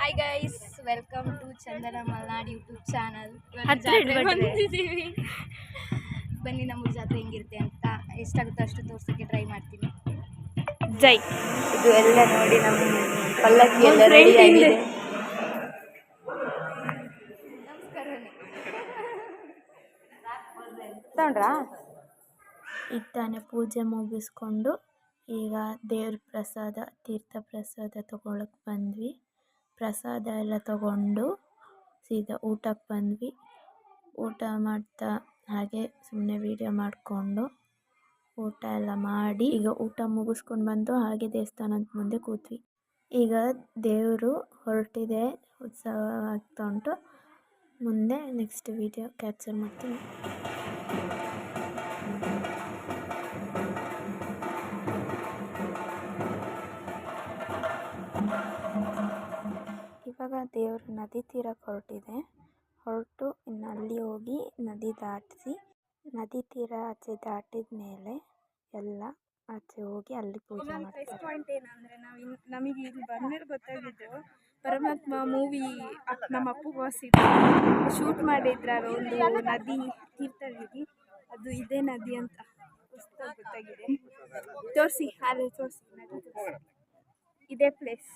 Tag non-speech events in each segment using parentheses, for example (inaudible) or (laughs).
Hi guys welcome to Chandana Malnad YouTube channel. ಬಂದಿದ್ದೀವಿ. ಬನ್ನಿ ನಮ್ಮ ಜಾತ್ರೆ ಹೆಂಗಿರುತ್ತೆ ಅಂತ ಎಷ್ಟಾಗುತ್ತೆ ಅಷ್ಟು ತೋರ್ಸೋಕ್ಕೆ ಟ್ರೈ ಮಾಡ್ತೀನಿ. ಜೈ. ಇದು ಎಲ್ಲ ನೋಡಿ ನಮ್ಮ ಪಲ್ಲಕ್ಕಿ ಎಲ್ಲ ರೆಡಿ ಆಗಿದೆ. ತಗೊಂಡ್ರಾ ಪೂಜೆ ಮುಗಿಸ್ಕೊಂಡು ಈಗ ದೇವ್ರ ಪ್ರಸಾದ ತೀರ್ಥ ಪ್ರಸಾದ ತಗೊಳಕ್ಕೆ ಬಂದ್ವಿ. ಪ್ರಸಾದ ಎಲ್ಲ ತಗೊಂಡು ಸೀದಾ ಊಟಕ್ಕೆ ಬಂದ್ವಿ. ಊಟ ಮಾಡ್ತಾ ಹಾಗೆ ಸುಮ್ಮನೆ ವೀಡಿಯೋ ಮಾಡಿಕೊಂಡು ಊಟ ಎಲ್ಲ ಮಾಡಿ ಈಗ ಊಟ ಮುಗಿಸ್ಕೊಂಡು ಬಂದು ಹಾಗೆ ದೇವಸ್ಥಾನದ ಮುಂದೆ ಕೂತ್ವಿ. ಈಗ ದೇವರು ಹೊರಟಿದೆ ಉತ್ಸವ ಆಗ್ತಾ ಉಂಟು. ಮುಂದೆ ನೆಕ್ಸ್ಟ್ ವೀಡಿಯೋ ಕ್ಯಾಪ್ಚರ್ ಮಾಡ್ತೀನಿ. ಇವಾಗ ದೇವರು ನದಿ ತೀರಕ್ಕೆ ಹೊರಟಿದೆ. ಹೊರಟು ಇನ್ನು ಅಲ್ಲಿ ಹೋಗಿ ನದಿ ದಾಟಿಸಿ ನದಿ ತೀರ ಆಚೆ ದಾಟಿದ ಮೇಲೆ ಎಲ್ಲ ಆಚೆ ಹೋಗಿ ಅಲ್ಲಿ ಪೂಜೆ ಪ್ಲಸ್ ಮಾಡ್ತಾರೆ. ಪಾಯಿಂಟ್ ಏನಂದ್ರೆ ನಾವು ಇನ್ ನಮಗೆ ಇಲ್ಲಿ ಬಂದ್ಮೇಲೆ ಗೊತ್ತಾಗಿದ್ದು ಪರಮಾತ್ಮ ಮೂವಿ ನಮ್ಮ ಅಪ್ಪು ಬಾಸ್ ಶೂಟ್ ಮಾಡಿದ್ರಲ್ಲ ಒಂದು ನದಿ ತೀರ್ಥಹಳ್ಳಿ. ಅದು ಇದೇ ನದಿ ಅಂತ ಹೊಸ್ದಾಗಿ ಗೊತ್ತಾಗಿದೆ. ತೋರಿಸಿ ಅಲ್ಲಿ ತೋರಿಸಿ. ನದಿ ತೋರಿಸಿ. ಇದೇ ಪ್ಲೇಸ್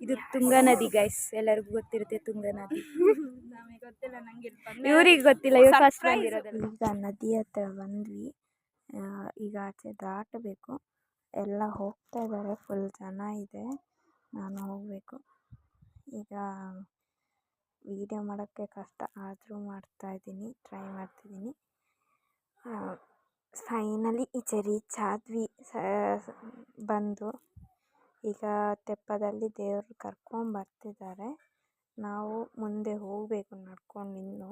ಇದು ತುಂಗಾ ನದಿ ಗೈಸ್ ಎಲ್ಲರಿಗೂ ಗೊತ್ತಿರುತ್ತೆ ತುಂಗಾ ನದಿ. (laughs) ನಮಗೆ ಗೊತ್ತಿಲ್ಲ ನಂಗೆ ಇವ್ರಿಗೆ ಗೊತ್ತಿಲ್ಲ ಇವ್ರು ಫಸ್ಟ್ ಬಂದಿರೋದಲ್ಲ. ಈಗ ನದಿ ಹತ್ರ ಬಂದ್ವಿ. ಈಗ ಆಚೆ ದಾಟಬೇಕು. ಎಲ್ಲ ಹೋಗ್ತಾ ಇದ್ದಾರೆ ಫುಲ್ ಜನ ಇದೆ. ನಾನು ಹೋಗಬೇಕು. ಈಗ ವೀಡಿಯೋ ಮಾಡೋಕ್ಕೆ ಕಷ್ಟ. ಆದರೂ ಮಾಡ್ತಾ ಇದ್ದೀನಿ ಟ್ರೈ ಮಾಡ್ತಿದ್ದೀನಿ ಫೈನಲಿ ಈಚೆ ರೀಚ್ ಆದ್ವಿ ಸ ಬಂದು ಈಗ ತೆಪ್ಪದಲ್ಲಿ ದೇವರು ಕರ್ಕೊಂಬರ್ತಿದ್ದಾರೆ ನಾವು ಮುಂದೆ ಹೋಗಬೇಕು ನಡ್ಕೊಂಡು ಇನ್ನು.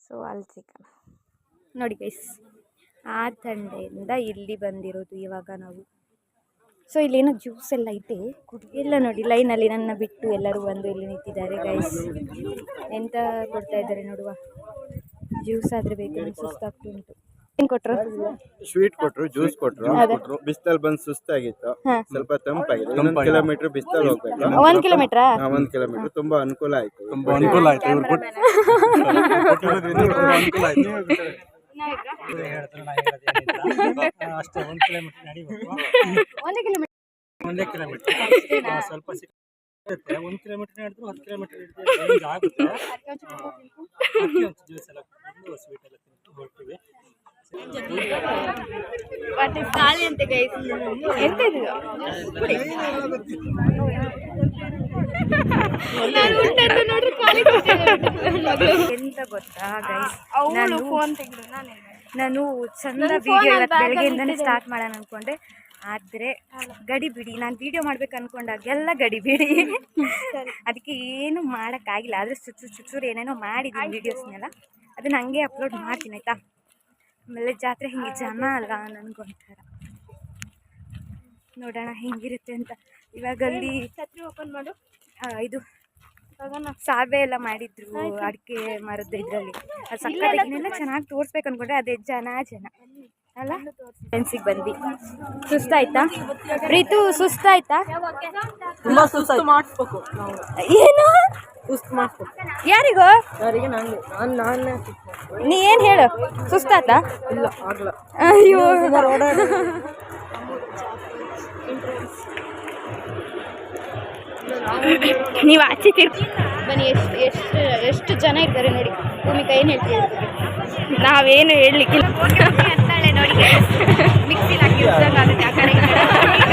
ಸೊ ಅಲ್ಲಿ ಸಿಗೋಣ. ನೋಡಿ ಗೈಸ್ ಆ ತಂಡೆಯಿಂದ ಇಲ್ಲಿ ಬಂದಿರೋದು ಇವಾಗ ನಾವು. ಸೊ ಇಲ್ಲೇನು ಜ್ಯೂಸ್ ಎಲ್ಲ ಇದೆ. ಎಲ್ಲ ನೋಡಿ ಲೈನಲ್ಲಿ ನನ್ನ ಬಿಟ್ಟು ಎಲ್ಲರೂ ಬಂದು ಇಲ್ಲಿ ನಿಂತಿದ್ದಾರೆ ಗೈಸ್ ಎಂತ ಕೊಡ್ತಾ ಇದ್ದಾರೆ ನೋಡುವ. ಜ್ಯೂಸ್ ಆದರೆ ಬೇಕು ಸುಸ್ತಾಗ್ತುಂಟು ಏನು ಕೊಟ್ಟರು ಸ್ವೀಟ್ ಕೊಟ್ರು ಜ್ಯೂಸ್ ಕೊಟ್ರು ಕೊಟ್ರು. ಬಿಸ್ತಲ್ ಬಂದ್ ಸುಸ್ತಾಗಿತ್ತು. ಸ್ವಲ್ಪ ತಂಪಾಗಿತ್ತು ಒಂದ್ ಕಿಲೋಮೀಟರ್ ಬಿಸ್ತಲ್ ಹೋಗ್ಬೇಕು. ಒಂದು ಕಿಲೋಮೀಟ್ರಾ ಒಂದ್ ಕಿಲೋಮೀಟರ್ ತುಂಬಾ ಅನುಕೂಲ ಆಯ್ತು. ತುಂಬಾ ಅನುಕೂಲ ಆಯ್ತು. ಅಷ್ಟೇ ಒಂದು ಕಿಲೋಮೀಟರ್ ನಡಿಬೇಕು ಒಂದೇ ಕಿಲೋಮೀಟರ್ ಒಂದೇ ಕಿಲೋಮೀಟರ್ ಸ್ವಲ್ಪ ಸಿಗುತ್ತೆ ಒಂದು ಕಿಲೋಮೀಟರ್ ನಡೆದ್ರು ಹತ್ತು ಕಿಲೋಮೀಟರ್ ಆಗುತ್ತೆ. ಜ್ಯೂಸ್ ಎಲ್ಲ ಸ್ವೀಟ್ ಎಲ್ಲ ತಿಂದು ಹೊರಟಿವಿ ಮತ್ತೆ ಖಾಲಿ ಅಂತ ಗೈಸ್ ಎಂತ ಎಂತ ಗೊತ್ತಾ ಗೈಸ್ ನಾನು ಫೋನ್ ತೆಗೆದು ನಾನು ಚಂದ ವಿಡಿಯೋ ಇವತ್ತು ಬೆಳಗ್ಗೆಯಿಂದನೇ ಸ್ಟಾರ್ಟ್ ಮಾಡೋಣ ಅನ್ಕೊಂಡೆ. ಆದರೆ ಗಡಿ ಬಿಡಿ ನಾನು ವಿಡಿಯೋ ಮಾಡ್ಬೇಕು ಅನ್ಕೊಂಡಾಗೆಲ್ಲ ಗಡಿ ಬಿಡಿ. ಅದಕ್ಕೆ ಏನು ಮಾಡೋಕ್ಕಾಗಿಲ್ಲ. ಆದರೆ ಚುಚ್ಚು ಚುಚ್ಚೂರು ಏನೇನೋ ಮಾಡಿದ್ದೀನಿ ವಿಡಿಯೋಸ್ನೆಲ್ಲ ಅದನ್ನ ಹಂಗೆ ಅಪ್ಲೋಡ್ ಮಾಡ್ತೀನಿ ಆಯಿತಾ? ಆಮೇಲೆ ಜಾತ್ರೆ ಹಿಂಗೆ ಜನ ಅಲ್ಲ ನನಗೊಂಥರ. ನೋಡೋಣ ಹೆಂಗಿರುತ್ತೆ ಅಂತ. ಇವಾಗ ಅಲ್ಲಿ ಛತ್ರಿ ಓಪನ್ ಮಾಡು? ಇದು ಸಾವೆ ಎಲ್ಲ ಮಾಡಿದ್ರು ಅಡಿಕೆ ಮರದ ಇದರಲ್ಲಿ. ಅದು ಸಕ್ಕತ್ತಾಗಿನೆಲ್ಲ ಚೆನ್ನಾಗಿ ತೋರಿಸ್ಬೇಕು ಅನ್ಕೊಂಡ್ರೆ ಅದೇ ಜನ ಜನ. ಅಲ್ಲ? ಫ್ರೆಂಡ್ಸಿಗೆ ಬಂದ್ವಿ. ಸುಸ್ತಾಯ್ತಾ? ಪ್ರೀತು ಸುಸ್ತಾಯ್ತಾ? ತುಂಬಾ ಸುಸ್ತು ಮಾಡಿಸ್ಬೇಕು. ನಾವು ಏನು? ಸುಸ್ತು ಮಾಡಿಸ್ಬೇಕು. ಯಾರಿಗೋ? ಯಾರಿಗೆ ನಾನು ನಾನು ನಾನೇ ನೀ ಏನು ಹೇಳು? ಸುಸ್ತಾಯ್ತಾ? ಇಲ್ಲ ಆಗಲ್ಲ ಅಯ್ಯೋ. ನೀವು ಆಚೆ ತಿರ್ಗಿ. ಬನ್ನಿ ಎಷ್ಟು ಎಷ್ಟು ಎಷ್ಟು ಜನ ಇದ್ದಾರೆ ನೋಡಿ. ಭೂಮಿಕಾ ಏನು ಹೇಳ್ತೀವಿ ನಾವೇನು ಹೇಳಲಿಕ್ಕಿಲ್ಲ. ನೋಡಿ ಮಿಕ್ಸಿಲಿ ಹಾಕಿ ಆಗುತ್ತೆ ಆ ಕಡೆ.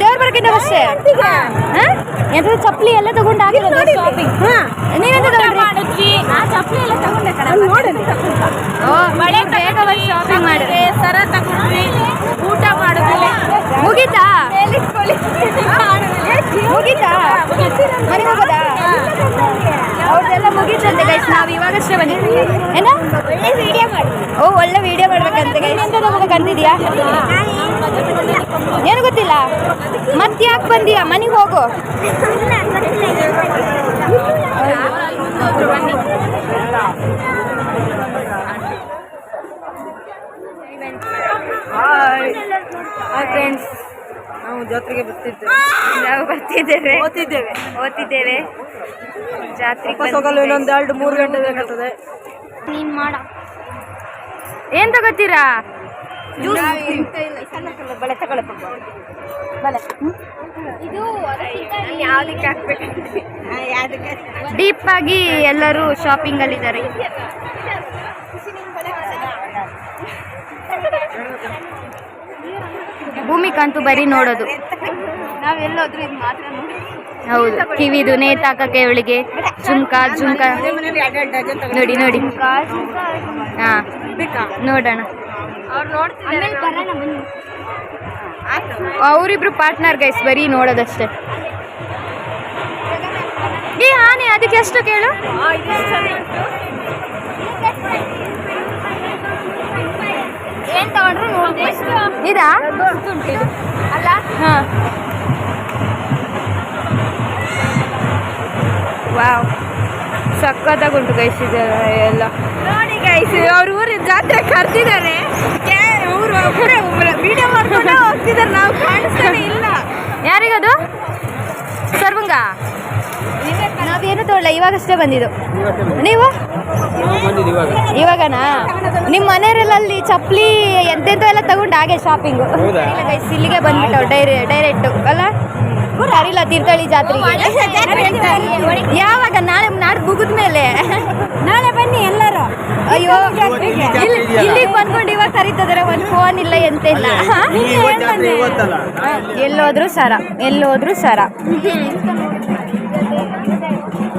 ದೇವ್ರ ಬರಕ್ಕಿಂತ ಎಂತ ಚಪ್ಪಲಿ ಎಲ್ಲ ತಗೊಂಡು ಒಳ್ಳೆ ವಿಡಿಯೋ ಮಾಡ್ಬೇಕಂತೆ ಗೈಸ್ ಏನು ಗೊತ್ತಿಲ್ಲ? ಮತ್ತೆ ಯಾಕೆ ಬಂದಿಯಾ? ಮನೆಗೆ ಹೋಗು. ಫ್ರೆಂಡ್ಸ್ ನಾವು ಜಾತ್ರೆಗೆ ಬರ್ತಿದ್ದೇವೆ. ನಾವು ಬರ್ತಿದ್ದೇವೆ. ಓದ್ತಿದ್ದೇವೆ. ಓದ್ತಿದ್ದೇವೆ. ಜಾತ್ರೆ ಹೋಗಲು ಇನ್ನೊಂದು ಎರಡು ಮೂರು ಗಂಟೆ ಬೇಕಾಗ್ತದೆ. ನೀನ್ ಮಾಡ. ಏನ್ ತಗೋತೀರಾ? ಬಳೆ ತಗೊಳಪ್ಪ ಬಳೆ. ಇದು ಯಾವ್ದಕ್ಕೆ ಹಾಕ್ಬೇಕಂತೆ ಡೀಪ್ ಆಗಿ ಎಲ್ಲರೂ ಶಾಪಿಂಗ್ ಅಲ್ಲಿ ಇದ್ದಾರೆ ಭೂಮಿಕಂತೂ ಬರೀ ನೋಡೋದು. ನಾವೆಲ್ಲೋದ್ರೂ ಇದು ಮಾತ್ರ ಹೌದು. ಕಿವಿದು ನೇತಾಕ ಅವಳಿಗೆ. ಜುಮ್ಕ ಜುಮ್ಕ. ನೋಡಿ ನೋಡಿ. ಹಾ. ನೋಡೋಣ. ಅವರಿಬ್ರು ಪಾರ್ಟ್ನರ್ ಗೈಸ್ ಬರೀ ನೋಡೋದಷ್ಟೇ. ಏ ಆನೆ ಅದಕ್ಕೆ ಎಷ್ಟು ಕೇಳು? ಏನ್ ತಗೊಂಡ್ರು ಇದಾ? ಅಲ್ಲ? ಹಾ. ವಾವ್. ಸಖತ್ತಾಗುಂಟು ಗೈಸ್ ಇದು ಎಲ್ಲ. ನೋಡಿ ಗೈಸ್ ಅವ್ರ ಊರಿನ ಜಾತ್ರೆ ಕರ್ತಿದ್ದಾರೆ ಊರು ಒಬ್ಬರೇ ವಿಡಿಯೋ ಮಾಡ್ಕೊಂಡು ಹೋಗ್ತಿದ್ದಾರೆ ನಾವು ಕಾಣಿಸ್ತಾನೆ ಇಲ್ಲ. ಯಾರಿಗದು? ಸರ್ವಂಗ? ನಾವೇನು ತಗೊಳ್ಳ ಇವಾಗಷ್ಟೇ ಬಂದಿದ್ದು. ನೀವು? ಇವಾಗನಾ? ನಿಮ್ಮ ಮನೆಯವರಲ್ಲಿ ಚಪ್ಪಲಿ ಎಂತೆಂತ ಎಲ್ಲ ತಗೊಂಡು ಹಾಗೆ ಶಾಪಿಂಗು ಇಲ್ಲ ಗೈಸ್ ಇಲ್ಲಿಗೆ ಬಂದ್ಬಿಟ್ಟು ಡೈರೆ ಡೈರೆಕ್ಟ್ ಅಲ್ಲ? ಕರಿಲ್ಲ ತೀರ್ಥಹಳ್ಳಿ ಜಾತ್ರೆಗೆ. ಯಾವಾಗ? ನಾಳೆ ನಾಡ್ ಮುಗಿದ ಮೇಲೆ. ನಾಳೆ ಬನ್ನಿ ಎಲ್ಲರೂ. ಅಯ್ಯೋ ಇಲ್ಲಿ ಇಲ್ಲಿಗೆ ಬಂದ್ಕೊಂಡು ಇವಾಗ ಕರೀತಿದಾರೆ ಒಂದು ಫೋನ್ ಇಲ್ಲ ಎಂತ ಇಲ್ಲ ಎಲ್ಲೋದ್ರು ಸರ ಎಲ್ಲೋದ್ರು ಸರ.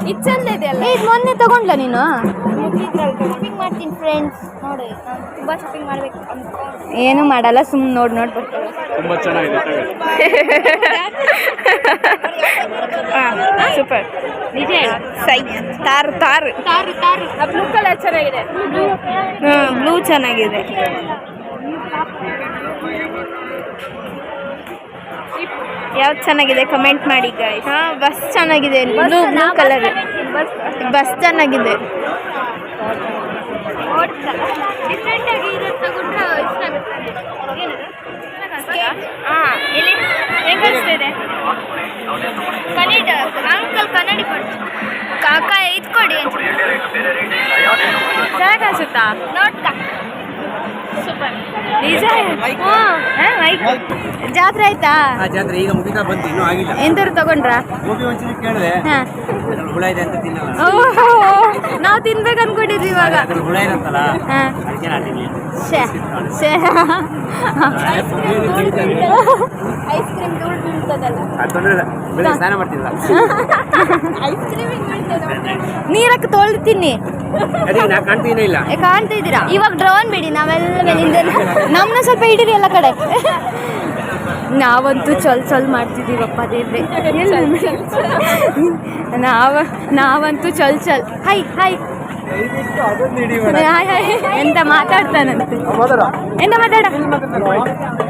ಇದು ಚಂದ ಇದೆ ಅಲ್ಲ? ಇದು ಮೊನ್ನೆ ತಗೊಂಡ್ಲ ನೀನು? ಶಾಪಿಂಗ್ ಮಾಡ್ತೀನಿ ಫ್ರೆಂಡ್ಸ್ ನೋಡಿ ತುಂಬ ಶಾಪಿಂಗ್ ಮಾಡ್ಬೇಕು ಏನು ಮಾಡಲ್ಲ ಸುಮ್ಮನೆ ನೋಡಿ ನೋಡಿ ತುಂಬಾ ಚೆನ್ನಾಗಿದೆ ಸೂಪರ್ ನಿಜ ಸೈ ತಾರ್ ತಾರ್. ತಾರು ತಾರು. ಬ್ಲೂ ಕಲರ್ ಚೆನ್ನಾಗಿದೆ. ಬ್ಲೂ ಚೆನ್ನಾಗಿದೆ. ಯಾವ್ದು ಚೆನ್ನಾಗಿದೆ? ಕಮೆಂಟ್ ಮಾಡಿ ಹಾ ಬಸ್ ಚೆನ್ನಾಗಿದೆ. ಬ್ಲೂ ಬ್ಲೂ ಕಲರ್ ಬಸ್ ಚೆನ್ನಾಗಿದೆ. ಕನ್ನಡ ಅಂಕಲ್ ಕನ್ನಡಿ ಕೊಡಿ. ಕಾಕ ಇದು ಕೊಡಿ ಚೆನ್ನಾಗಿ ಅನ್ಸುತ್ತಾ ನೋಡ್ತಾ. ಸೂಪರ್. ನಿಜ? ಹ್ಞೂ ಜಾತ್ರೆ ಆಯ್ತಾ? ಜಾತ್ರೆ ಈಗ ಮುಗಿತಾ ಬಂತು ಇನ್ನೂ ಆಗಿಲ್ಲ. ಎಂತರು ತಗೊಂಡ್ರಾ? ಗೋಬಿ ಒಂದ್ಸರಿ ಕೇಳಿದೆ. ಹುಳ ಇದೆ ಅಂತ ತಿನ್ನಲ್ಲ ನಾವು ತಿನ್ಬೇಕು ಅನ್ಕೊಂಡಿದ್ವಿ ಇವಾಗ ಹುಳ ಇರುತ್ತಲ್ಲ ಹಾಂ. ಅದಕ್ಕೆ ನಾನು ತಿನ್ಲಿಲ್ಲ. ಶೇ ಶೇ ಐಸ್ ಕ್ರೀಮ್ ಧೂಳು ಬೀಳ್ತದಲ್ಲ. ಅದು ತೊಂದ್ರೆ ಇಲ್ಲ. ಬೆಳಿಗ್ಗೆ ಸ್ನಾನ ಮಾಡ್ತಿಲ್ಲ ನೀರಕ್ಕೆ ತೊಳ್ದು ತಿನ್ನಿ. ಅದೇ ನಾ ಕಾಣ್ತೀನಿ ಇಲ್ಲ. ಏ, ಕಾಣ್ತಾ ಇದ್ದೀರಾ ಇವಾಗ ಡ್ರೋನ್ ಬಿಡಿ ನಾವೆಲ್ಲ ಮೇಲಿಂದ ನಮ್ಮನ್ನ ಸ್ವಲ್ಪ ಹಿಡೀರಿ ಎಲ್ಲ ಕಡೆ. ನಾವಂತೂ ಚಲ್ ಚಲ್ ಮಾಡ್ತಿದ್ದೀವಪ್ಪ ದೇವ್ರೆ. ನಾವ ನಾವಂತೂ ಚಲ್ ಚಲ್. ಹೈ ಹೈ ಎಂತ ಮಾತಾಡ್ತಾನಂತೆ? ಎಂತ ಮಾತಾಡ?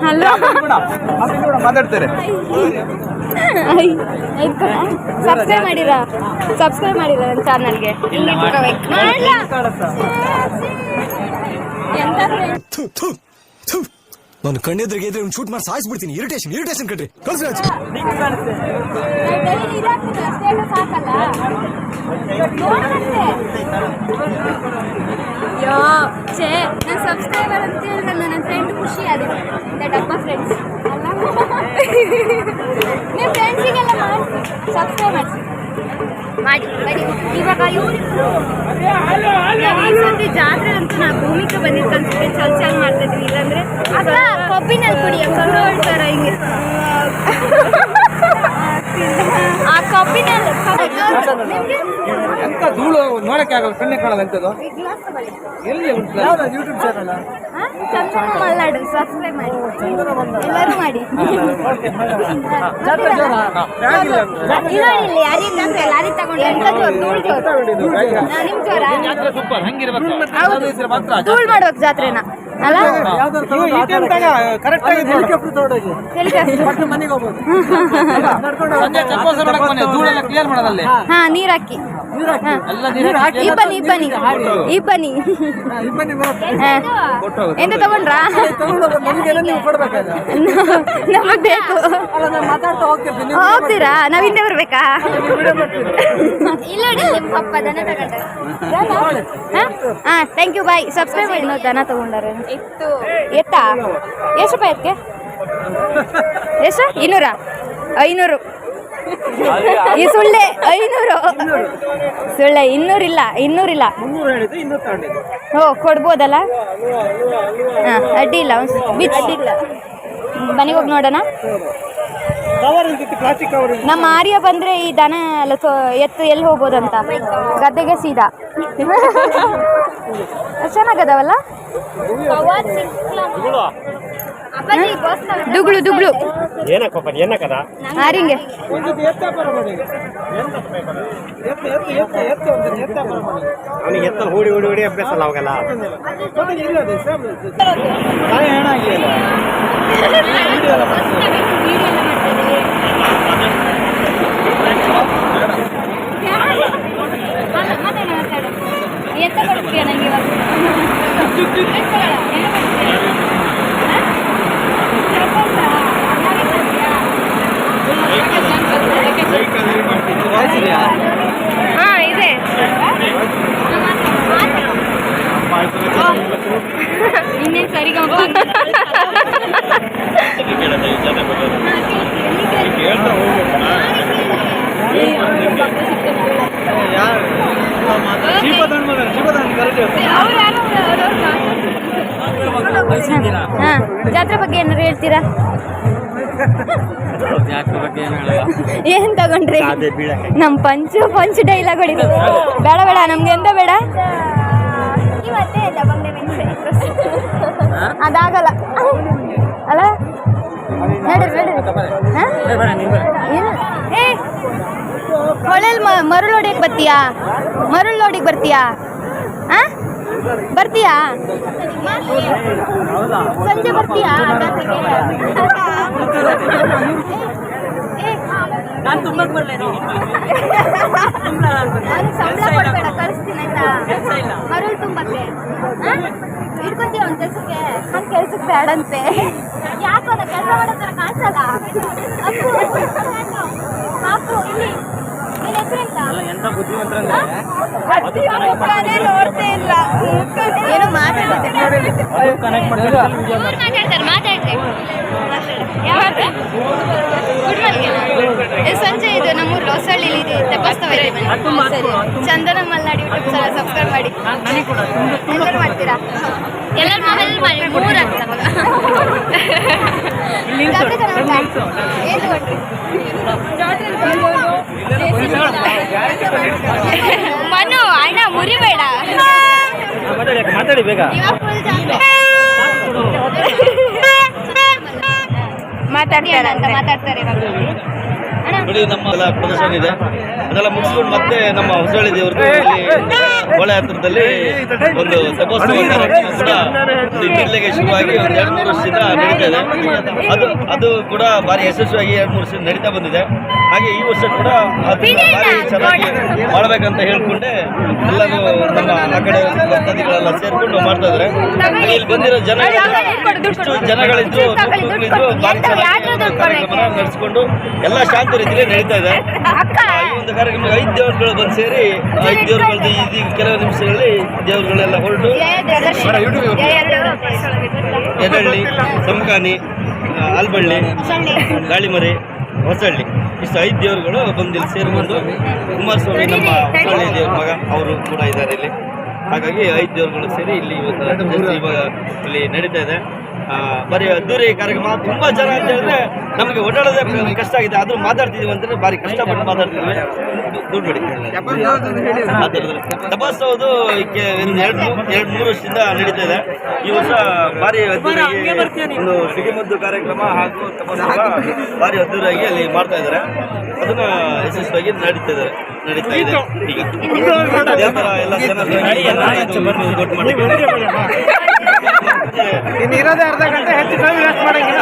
ಹಲೋ? ಮಾತಾಡ್ತಾರೆ. ಸಬ್ಸ್ಕ್ರೈಬ್ ಮಾಡಿರ? ಸಬ್ಸ್ಕ್ರೈಬ್ ಮಾಡಿರ ನನ್ನ ಚಾನಲ್ಗೆ. ಎಂತ? ನಾನು ಕಣ್ಣೆದ್ರಿಗೆ ಇದ್ರೆ ಶೂಟ್ ಮಾಡಿ ಸಾಯಿಸ್ಬಿಡ್ತೀನಿ ಇರಿಟೇಷನ್ ಇರಿಟೇಷನ್ ಕಣ್ರಿ. ಕಳ್ಸಿ ಯೋ ಛೇ ನನ್ನ ಸಬ್ಸ್ಕ್ರೈಬರ್ ಅಂತ ಹೇಳಿದ್ರೆ ನನ್ನ ಫ್ರೆಂಡ್ ಖುಷಿ ಆದ ಡಬ್ಬ ಫ್ರೆಂಡ್ಸ್ ಅಲ್ಲ? (laughs) ನಿಮ್ಮ ಫ್ರೆಂಡ್ಸಿಗೆಲ್ಲ ಮಾಡಿ ಬನ್ನಿ ಇವಾಗ ಇವ್ರಿಬ್ರು ಜಾತ್ರೆ ಅಂತೂ ನಾ ಭೂಮಿಕೆ ಬಂದಿದ್ದು ಅನ್ಸುತ್ತೆ. ಚಲ್ ಚಲ್ ಮಾಡ್ತಾ ಇದ್ವಿ. ಇಲ್ಲಾಂದ್ರೆ ಅಕ್ಕ ಕಬ್ಬಿನಲ್ಲಿ ಕುಡಿಯ ಕರೋಳ್ ಥರ ಹಿಂಗೆ. ಆ ಕಬ್ಬಿನಲ್ಲಿ ನಿಮ್ಗೆ? ಎಂತ ಧೂಳು ನೋಡಕ್ಕೆ ಆಗಲ್ಲ ಕಣ್ಣೆ ಕಾಣಲ್ಲ ಎಂತದ್ದು ಎಲ್ಲಿ ಯೂಟ್ಯೂಬ್ ಚಾನಲ್ ಮಾಡಿ. ಜಾತ್ರೆನ. ಅಲ್ಲ? ಹಾ ನೀರ್ ಹಾಕಿ. ಈ ಬನ್ನಿ ಈ ಬನ್ನಿ ಈ ಬನ್ನಿ. ಹಾ. ಎಂತ ತಗೊಂಡ್ರಾ? ನಮಗ್ ಬೇಕು. ಹೋಗ್ತೀರಾ? ನಾವ್ ಹಿಂದೆ ಬರ್ಬೇಕಾ? ಹಾ ಥ್ಯಾಂಕ್ ಯು ಬಾಯ್ ಸಬ್ಸ್ಕ್ರೈಬ್ ಮಾಡಿ ನಾವು ದನ ತಗೊಂಡಾರೆ. ಇತ್ತು. ಎತ್ತಾ? ಎಷ್ಟು ರೂಪಾಯಿ ಅದಕ್ಕೆ ಎಷ್ಟು? ಇನ್ನೂರ? ಐನೂರು. ಈ ಸುಳ್ಳೆ ಐನೂರು. ಸುಳ್ಳೆ ಇನ್ನೂರಿಲ್ಲ ಇನ್ನೂರಿಲ್ಲ. ಓ ಕೊಡ್ಬೋದಲ್ಲ? ಹಾಂ ಅಡ್ಡಿ ಇಲ್ಲ ಬಿಚ್ ಮನೆ ಮನೆಗೆ ಹೋಗಿ ನೋಡೋಣ. ಪ್ಲಾಸ್ಟಿಕ್ ಕವರ್ ನಮ್ಮ ಆರ್ಯ ಬಂದ್ರೆ ಈ ದನ ಎಲ್ಲ ಸೊ ಎತ್ತು ಎಲ್ಲಿ ಹೋಗ್ಬೋದಂತ? ಗದ್ದೆಗೆ ಸೀದಾ. (laughs) ಚೆನ್ನಾಗದವಲ್ಲ ದುಗ್ಳು ದುಗ್ಳು. ಏನಕ್ಕಪ್ಪ ಏನಕ್ಕದ ಆರಿಂಗೆ. ಅವನಿಗೆ ಎತ್ತ ಹೂಡಿ ಹೂಡಿ ಹೂಡಿ ಅಭ್ಯಾಸ ಅಲ್ಲ ಅವಾಗೆಲ್ಲ. ಎತ್ತ ಕೊಡ್ತೀಯ ನನಗೆ ಇವಾಗ? ಹಾ ನಮ್ ಪಂಚ ಪಂಚ ಡೈಲಾಗ್ ಹೊಡಿದು ಬೇಡ ಬೇಡ ನಮ್ಗೆ ಎಂತ ಬೇಡ? ಅದಾಗಲ್ಲ. ಅಲ್ಲ? ನಡ್ರಿ ನಡ್ರಿ. ಹೊಳೆಲ್ ಮರುಳು ಹೊಡಿಯಕ್ ಬರ್ತೀಯಾ? ಮರಳು ನೋಡಿಕ್ ಬರ್ತೀಯಾ? ಆ ಬರ್ತೀಯಾ? ಸಂಜೆ ಬರ್ತೀಯಾ? ನಾನು ತುಂಬ ಬರಲೇನು ಸಂಬಳ ಕೊಡ್ಬೇಡ ಕಳಿಸ್ತೀನಿ ಆಯ್ತಾ? ಮರುಳು ತುಂಬಕ್ಕೆ. ಆ? ಇಟ್ಕೊಂತೀಯ ಅವ್ನ ಕೆಲ್ಸಕ್ಕೆ? ಅವ್ನ ಕೆಲ್ಸಕ್ಕೆ ಬೇಡಂತೆ ಯಾಕೆ ಕೆಲಸ ಮಾಡೋ ಥರ ಕಾಣಿಸಲ್ಲ ಅಪ್ಪು ಪಾಪು ಇಲ್ಲಿ ನಿನ್ನ ಹೆಸರೆಂತ ನೋಡ್ತೇ ಇಲ್ಲ ಏನು ಮಾತಾಡ್ತಾರೆ ಮಾತಾಡ್ತಾರೆ ಮಾತಾಡ್ತಾರೆ ಯಾವಾಗ ಗುಡ್ ಮಾರ್ನಿಂಗ್ ಸಂಜೆ ಇದು ನಮ್ಮೂರು ಹೊಸಳ್ಳಿ ಇದೆ ತಪಾಸ್ತವ ಇದೆ ಸರಿ. ಚಂದನ ಮಲ್ನಾಡಿ ಯೂಟ್ಯೂಬ್ ಚಾನಲ್ ಸಬ್ಸ್ಕ್ರೈಬ್ ಮಾಡಿ. ಎಲ್ಲರೂ ಮಾಡ್ತೀರಾ? ಎಲ್ಲರೂ ಮೊಬೈಲ್ ಮಾಡಿ ಮೂರು ಏನು? ಮನು ಅಣ್ಣ ಮುರಿಬೇಡ. ಮಾತಾಡಿ ಮಾತಾಡಿ ಬೇಗ ಮಾತಾಡ್ತಾರೆ ಅಂತ ಮಾತಾಡ್ತಾರೆ ಇವಾಗ. ನೋಡಿ ನಮ್ಮ ಪ್ರದರ್ಶನ ಇದೆ. ಅದೆಲ್ಲ ಮುಗಿಸ್ಕೊಂಡು ಮತ್ತೆ ನಮ್ಮ ಹೊಸಳ್ಳಿ ದೇವ್ರ ಹೊಳೆ ಹತ್ರದಲ್ಲಿ ಒಂದು ತೆಪೋತ್ಸವ ಕಾರ್ಯಕ್ರಮ ಜಿಲ್ಲೆಗೆ ಶುರುವಾಗಿ ಒಂದು ಎರಡು ಮೂರು ವರ್ಷದಿಂದ ನಡೀತಾ ಇದೆ. ಅದು ಅದು ಕೂಡ ಭಾರಿ ಯಶಸ್ವಿಯಾಗಿ ಎರಡು ಮೂರು ವರ್ಷ ನಡೀತಾ ಬಂದಿದೆ. ಹಾಗೆ ಈ ವರ್ಷ ಕೂಡ ಭಾರಿ ಚೆನ್ನಾಗಿ ಮಾಡಬೇಕಂತ ಹೇಳ್ಕೊಂಡೆ ಎಲ್ಲರೂ ನಮ್ಮ ಆ ಕಡೆ ಭಕ್ತಾದಿಗಳೆಲ್ಲ ಸೇರಿಕೊಂಡು ಮಾಡ್ತಾ ಇದ್ದಾರೆ. ಇಲ್ಲಿ ಬಂದಿರೋ ಜನ ಜನಗಳಿದ್ರು ಭಾರಿ ಚೆನ್ನಾಗಿ ಒಂದು ನಡೆಸಿಕೊಂಡು ಎಲ್ಲ ಶಾಂತ ರೀತಿಯಲ್ಲಿ ನಡೀತಾ ಇದೆ. ಈ ಒಂದು ಕಾರ್ಯಕ್ರಮ ಐದು ದೇವರುಗಳು ಬಂದು ಸೇರಿ ಐದು ದೇವರುಗಳದ್ದು ಈ ಕೆಲವು ನಿಮಿಷಗಳಲ್ಲಿ ದೇವರುಗಳೆಲ್ಲ ಹೊರಟು. ಎದಳ್ಳಿ ಸಂಕಾನಿ ಆಲ್ಬಳ್ಳಿ ಗಾಳಿಮರಿ ಹೊಸಳ್ಳಿ. ಇಷ್ಟು ಐದು ದೇವರುಗಳು ಬಂದು ಇಲ್ಲಿ ಸೇರಿಕೊಂಡು ಕುಮಾರಸ್ವಾಮಿ ನಮ್ಮ ಹೊಸಳ್ಳಿ ದೇವ್ರ ಮಗ ಅವರು ಕೂಡ ಇದ್ದಾರೆ ಇಲ್ಲಿ. ಹಾಗಾಗಿ ಐದು ದೇವರುಗಳು ಸೇರಿ ಇಲ್ಲಿ ಇವತ್ತು ಇವಾಗ ಇಲ್ಲಿ ನಡೀತಾ ಇದೆ. ಬರೀ ಅದ್ದೂರಿ ಕಾರ್ಯಕ್ರಮ ತುಂಬಾ ಜನ ಅಂತ ಹೇಳಿದ್ರೆ ನಮಗೆ ಓಡಾಡೋದೇ ಕಷ್ಟ ಆಗಿದೆ ಆದ್ರೂ ಮಾತಾಡ್ತಿದೀವಿ ಅಂತಂದ್ರೆ ಭಾರಿ ಕಷ್ಟಪಟ್ಟು ಮಾತಾಡ್ತಿದ್ವಿ ದುಡ್ಡು ಒಂದು ಎರಡು ಮೂರು ಎರಡು ಮೂರು ವರ್ಷದಿಂದ ನಡೀತಾ ಇದೆ ಈ ವರ್ಷ ಭಾರಿ ಒಂದು ಸಿಡಿಮದ್ದು ಕಾರ್ಯಕ್ರಮ ಹಾಗೂ ತಪಾಸೋಗ ಭಾರಿ ಅದ್ದೂರಿಯಾಗಿ ಅಲ್ಲಿ ಮಾಡ್ತಾ ಇದ್ದಾರೆ ಅದನ್ನ ಯಶಸ್ವಿಯಾಗಿ ನಡೀತಾ ಇದ್ದಾರೆ ನಡೀತಾ ಇದೆ ಈಗ ಎಲ್ಲ ಜನ ಇನ್ನು ಇರೋದೇ ಅರ್ಧ ಗಂಟೆ ಹೆಚ್ಚು ಟೈಮ್ ವೇಸ್ಟ್ ಮಾಡಂಗಿಲ್ಲ.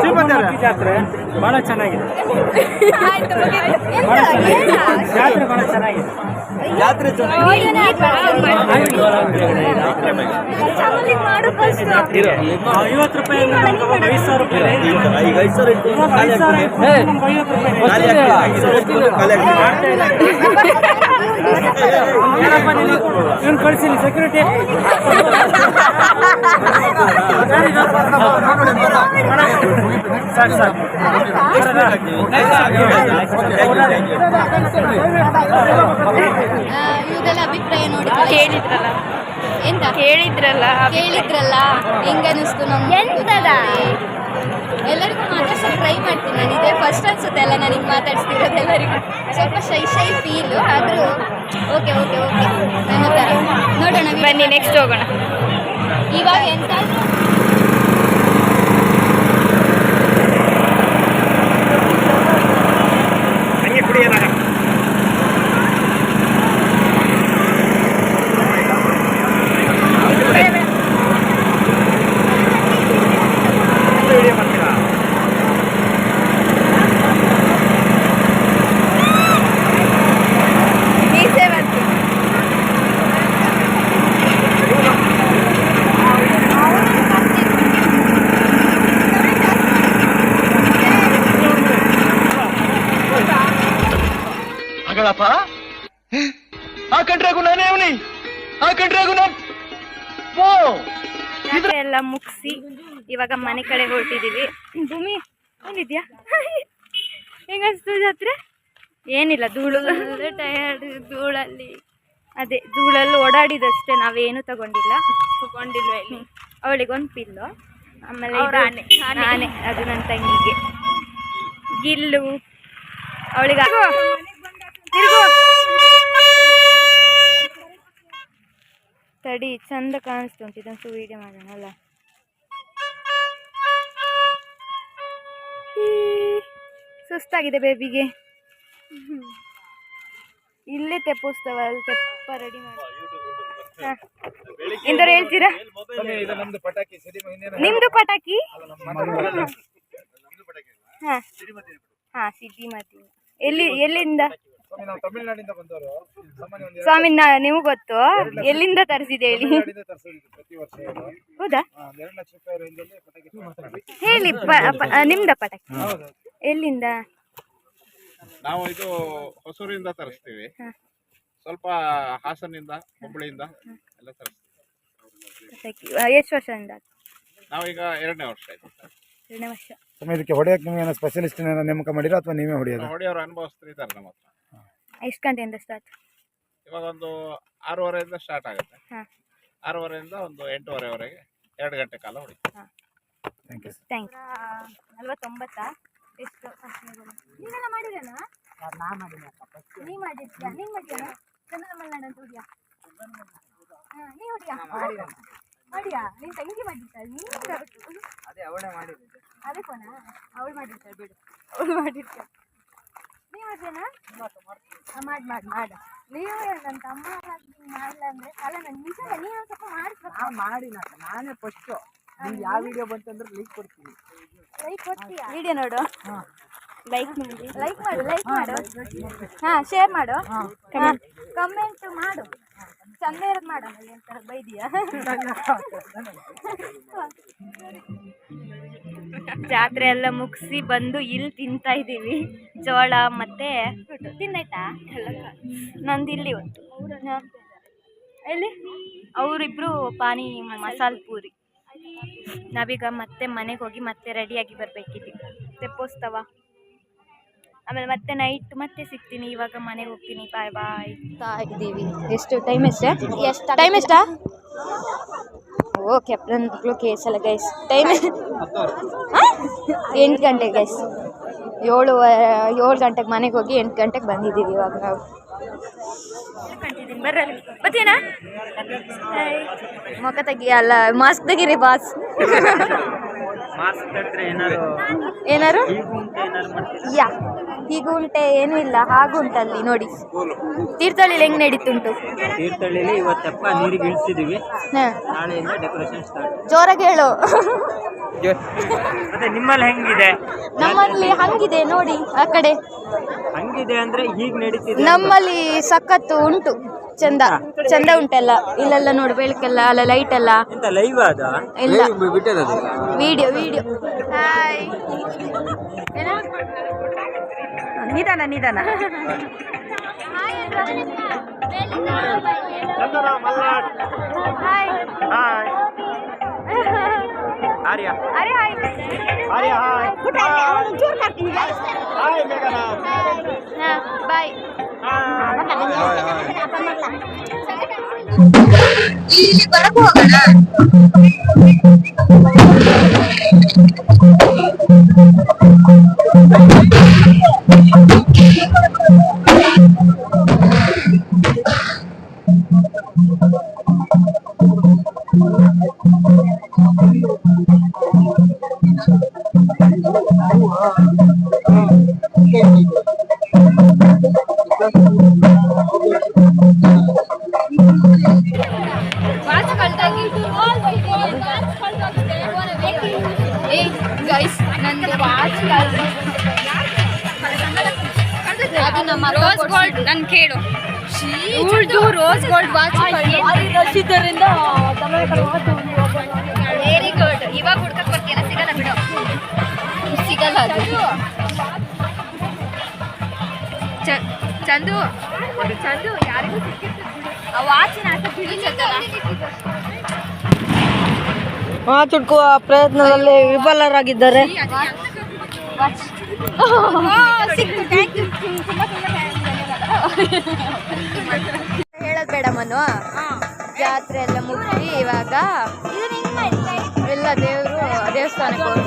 ಶ್ರೀಮಂತ ಜಾತ್ರೆ ಬಹಳ ಚೆನ್ನಾಗಿದೆ. ಜಾತ್ರೆ ಬಹಳ ಚೆನ್ನಾಗಿದೆ. ಜಾತ್ರೆ ಐವತ್ತು ರೂಪಾಯಿ ಐದು ಸಾವಿರ ರೂಪಾಯಿ ಈಗ ಐದು ಸಾವಿರ ಐವತ್ತು ರೂಪಾಯಿ ಇವ್ನು ಕಳಿಸಿಲ್ಲ ಸೆಕ್ಯೂರಿಟಿ ಸಾಕು ಸಾಕು ಇವ್ರದೆಲ್ಲ ಅಭಿಪ್ರಾಯ ನೋಡಿ ಕೇಳಿದ್ರಲ್ಲ. ಎಂತ? ಕೇಳಿದ್ರಲ್ಲ. ಕೇಳಿದ್ರಲ್ಲ. ಹೆಂಗ ಅನಿಸ್ತು ನಮ್ಗೆ? ಎಂತದ? ಎಲ್ಲರಿಗೂ ಟ್ರೈ ಮಾಡ್ತೀನಿ ನಾನು. ಇದೇ ಫಸ್ಟ್ ಅನ್ಸುತ್ತೆ ಎಲ್ಲ ನನಗೆ ಮಾತಾಡ್ಸ್ತಿರೋದು ಎಲ್ಲರಿಗೂ. ಸ್ವಲ್ಪ ಶೈ ಶೈ ಫೀಲು ಆದರೂ ಓಕೆ ಓಕೆ ಓಕೆ ನನ್ನ ಥರ ನೋಡೋಣ ಬನ್ನಿ ನೆಕ್ಸ್ಟ್ ಹೋಗೋಣ. ಇವಾಗ ಎಂತ? ಎಲ್ಲ ಮುಗಿಸಿ ಇವಾಗ ಮನೆ ಕಡೆ ಹೊರಟಿದ್ದೀವಿ ಭೂಮಿ ಏನಿದ್ಯಾ ಹೆಂಗಸ್ತು ಜಾತ್ರೆ? ಏನಿಲ್ಲ ಧೂಳು ಟಯರ್ಡ್ ಧೂಳಲ್ಲಿ. ಅದೇ ಧೂಳಲ್ಲಿ ಓಡಾಡಿದಷ್ಟೇ ನಾವೇನು ತಗೊಂಡಿಲ್ಲ. ತಗೊಂಡಿಲ್ವ ಅವಳಿಗೊಂದು ಪಿಲ್ಲು ಆಮೇಲೆ ನಾನೇ ಆನೆ ಅದು ನನ್ನ ತಂಗಿಗೆ. ಗಿಲ್ಲು. ಅವಳಿಗೆ ತಡಿ ಚಂದ ಕಾಣಿಸ್ತುಂಟು ಇದೊಂದು ವೀಡಿಯೋ ಮಾಡೋಣ ಅಲ್ಲ? ಸುಸ್ತಾಗಿದೆ ಬೇಬಿಗೆ ಇಲ್ಲೇ ತೆಪ್ಪಿಸ್ತವ ಅಲ್ಲಿ ತೆಪ್ಪ ರೆಡಿ ಮಾಡಿ. ಹೇಳ್ತೀರಾ? ನಿಮ್ದು ಪಟಾಕಿ ಹಾ. ಹಾ ಸಿದ್ದಿ ಮಾತಿ ಎಲ್ಲಿ ಎಲ್ಲಿಂದ? ನಾವು ತಮಿಳ್ನಾಡಿಂದ ಬಂದವರು. ಸಾಮಾನ್ಯ ಒಂದು ಸ್ವಾಮಿ ನಾ ನಿಮ್ಗೆ ಗೊತ್ತು. ಎಲ್ಲಿಂದ ತರಿಸಿದೆ ಹೇಳಿ? ಹೌದಾ. ಹೇಳಿ ನಿಮ್ದ ಪಟಾಕಿ. ಎಲ್ಲಿಂದ? ನಾವು ಇದು ಹೊಸೂರಿಂದ ತರಿಸ್ತೀವಿ. ಸ್ವಲ್ಪ ಹಾಸನಿಂದ ಹುಬ್ಬಳ್ಳಿಯಿಂದ ಎಲ್ಲ ತರಿಸ್ತೀವಿ. ಎಷ್ಟು ವರ್ಷದಿಂದ? ನಾವೀಗ ಎರಡನೇ ವರ್ಷ ಆಯ್ತು. ಎರಡನೇ ವರ್ಷ. ಸ್ವಾಮಿ ಇದಕ್ಕೆ ಹೊಡೆಯಕ್ಕೆ ನೀವು ಏನೋ ಸ್ಪೆಷಲಿಸ್ಟ್ ನೇಮಕ ಮಾಡಿರೋ ಅಥವಾ ನೀವೇ ಹೊಡೆಯೋದು? ಹೊಡೆಯೋರು ಅನುಭವಿಸ್ತಾರೆ ಇದ್ದಾರೆ ನಮ್ಮ ಹತ್ರ. ಎಷ್ಟು ಗಂಟೆಯಿಂದ ಸ್ಟಾರ್ಟ್ ಇವಾಗ ಒಂದು ಆರೂವರೆಯಿಂದ ಸ್ಟಾರ್ಟ್ ಆಗುತ್ತೆ. ಹಾಂ. ಆರೂವರೆಯಿಂದ ಒಂದು ಎಂಟೂವರೆವರೆಗೆ ಎರಡು ಗಂಟೆ ಕಾಲ ಹೊಡಿತೀವಿ ಥ್ಯಾಂಕ್ ಯು ಥ್ಯಾಂಕ್ಸ್ ನಲ್ವತ್ತೊಂಬತ್ತಾ? ಎಷ್ಟು? ನೀನೆಲ್ಲ ಮಾಡಿದೇನಾ ನೀ ಮಾಡಿದ್ಯಾ ನೀ ಮಾಡಿದ್ಯಾ? ಚಂದ್ರ ಮಲ್ನಾಡ್ ಅಂತ ಹೊಡಿಯಾ ಹಾಂ ನೀ ಹೊಡಿಯಾ ಮಾಡಿಯಾ ನೀ ತಂಗಿ ಮಾಡಿರ್ತಾಳೆ ನೀನು ಅದೇ ಅವಳೇ ಮಾಡಿದ್ದು. ಅದೇ ಕೋಣ ಅವಳು ಮಾಡಿರ್ತಾಳೆ ಬಿಡು. ಅವಳು ಮಾಡಿರ್ತಾಳೆ ನೀ ಮಾಡ್ತೇನಾ ಮಾಡಿ ಮಾಡಿ ಮಾಡ. ನೀವು ನನ್ನ ತಮ್ಮ ಮಾಡಲ್ಲ ಅಂದ್ರೆ ಅಲ್ಲ ನನ್ನ ನಿಜ ನೀವು ಸ್ವಲ್ಪ ಮಾಡಿಸ್ಬೇಕು ಮಾಡಿ ನಾನೇ ಫಸ್ಟ್ ನಿಮ್ಗೆ ಯಾವ ವಿಡಿಯೋ ಬಂತಂದ್ರೆ ಲೈಕ್ ಕೊಡ್ತೀನಿ. ಲೈಕ್ ಕೊಡ್ತೀಯಾ? ವಿಡಿಯೋ ನೋಡು. ಲೈಕ್ ಮಾಡಿ ಲೈಕ್ ಮಾಡು. ಲೈಕ್ ಮಾಡು ಹಾ ಶೇರ್ ಮಾಡು. ಕಮೆಂಟ್ ಮಾಡು. ಚಂದ ಇರೋದು ಮಾಡು. ಎಂತ ಬೈದಿಯಾ? ಜಾತ್ರೆ ಎಲ್ಲ ಮುಗಿಸಿ ಬಂದು ಇಲ್ಲಿ ತಿಂತಾ ಇದ್ದೀವಿ. ಜೋಳ ಮತ್ತೆ ತಿನ್ನಾಯ್ತಾ ನಂದು ಇಲ್ಲಿ ಒಂದು. ಎಲ್ಲಿ? ಅವರಿಬ್ರು ಪಾನಿ ಮಸಾಲೆ ಪೂರಿ. ನಾವೀಗ ಮತ್ತೆ ಮನೆಗೆ ಹೋಗಿ ಮತ್ತೆ ರೆಡಿಯಾಗಿ ಬರಬೇಕಿಲ್ಲಿ ತೆಪ್ಪೋಸ್ತವ ಆಮೇಲೆ ಮತ್ತೆ ನೈಟ್ ಮತ್ತೆ ಸಿಗ್ತೀನಿ. ಇವಾಗ ಮನೆಗೆ ಹೋಗ್ತೀನಿ. ಬಾಯ್ ಬಾಯ್ ಇದ್ದೀವಿ ಎಷ್ಟು ಟೈಮ್ ಎಷ್ಟೇ? ಎಷ್ಟು ಟೈಮ್ ಎಷ್ಟಾ? ಓಕೆ ನನ್ನ ಮಕ್ಕಳು ಕೇಸಲ್ಲ ಗೈಸ್ ಟೈಮ್ ಎಂಟು ಗಂಟೆಗೆ ಗೈಸ್ ಏಳು ಏಳು ಗಂಟೆಗೆ ಮನೆಗೆ ಹೋಗಿ ಎಂಟು ಗಂಟೆಗೆ ಬಂದಿದ್ದೀವಿ ಇವಾಗ ನಾವು. ಬರ್ರಲ್ಲಿ ಮುಖ ತೆಗಿ ಅಲ್ಲ ಮಾಸ್ಕ್ ತೆಗೀರಿ ಬಾಸ್ ಏನಾರು ಏನಾರು ಅಂತ ಏನಾರು ಮಾಡ್ತೀರಾ? ಯಾ. ಹೀಗುಂಟೆ ಏನೂ ಇಲ್ಲ ಹಾಗುಂಟಲ್ಲಿ ನೋಡಿ. ತೀರ್ಥಹಳ್ಳಿಲಿ ಹೆಂಗ್ ನಡೀತುಂಟು? ತೀರ್ಥಹಳ್ಳಿಲಿ ಇವತ್ತಪ್ಪ ನೀರಿಗೆ ಇಳಿಸಿದೀವಿ. ಹ. ನಾಳೆಯಿಂದ ಡೆಕೋರೇಷನ್ ಸ್ಟಾರ್ಟ್ ಜೋರಾಗಿ ಹೇಳು. ಮತ್ತೆ ನಿಮ್ಮಲ್ಲಿ ಹೆಂಗಿದೆ? ನಮ್ಮಲ್ಲಿ ಹಂಗಿದೆ ನೋಡಿ ಆ ಕಡೆ. ಹಂಗಿದೆ ಅಂದ್ರೆ ಹೀಗ್ ನಡೀತಿದೆ ನಮ್ಮಲ್ಲಿ ಸಖತ್ತು ಉಂಟು ಚಂದ. ಚಂದ ಉಂಟಲ್ಲ. ಇಲ್ಲೆಲ್ಲ ನೋಡು ಬೆಳಕೆಲ್ಲ ಅಲ್ಲ ಲೈಟ್ ಎಲ್ಲ. ಎಂತ ಲೈವ್ ಆದ? ಇಲ್ಲ. ವಿಡಿಯೋ ವಿಡಿಯೋ ಹಾಯ್ ನಿಧಾನ ನಿಧಾನ. ಹಾಯ್ ಆರ್ಯ. ಅರೆ ಹಾಯ್ ಆರ್ಯ ಹಾಯ್ ಹಾಯ್ ಮೇಘನಾ bye guys ಇವಳ್ದು rose gold watch very good ಇವಾಗ ಹುಡ್ಕಕ್ ಬರ್ತೀನ ಸಿಗಲ್ಲ ಬಿಡು. ಸಿಗಲ್ಲ ಅದು. ಚ- ಚಂದು. ಚಂದು ಯಾರಿಗೂ ಆ ವಾಚಿನ ತಿಳಿಸತ್ತಲ್ಲ ವಾಚ್ ಹುಡ್ಕುವ ಪ್ರಯತ್ನದಲ್ಲಿ ವಿಫಲರಾಗಿದ್ದಾರೆ. (laughs) ಹೇಳೋದ್ ಬೇಡ ಮನು. ಜಾತ್ರೆ ಎಲ್ಲ ಮುಗಿಸಿ ಇವಾಗ ಎಲ್ಲ ದೇವರು ದೇವಸ್ಥಾನಕ್ಕೆ ಹೋಗಿ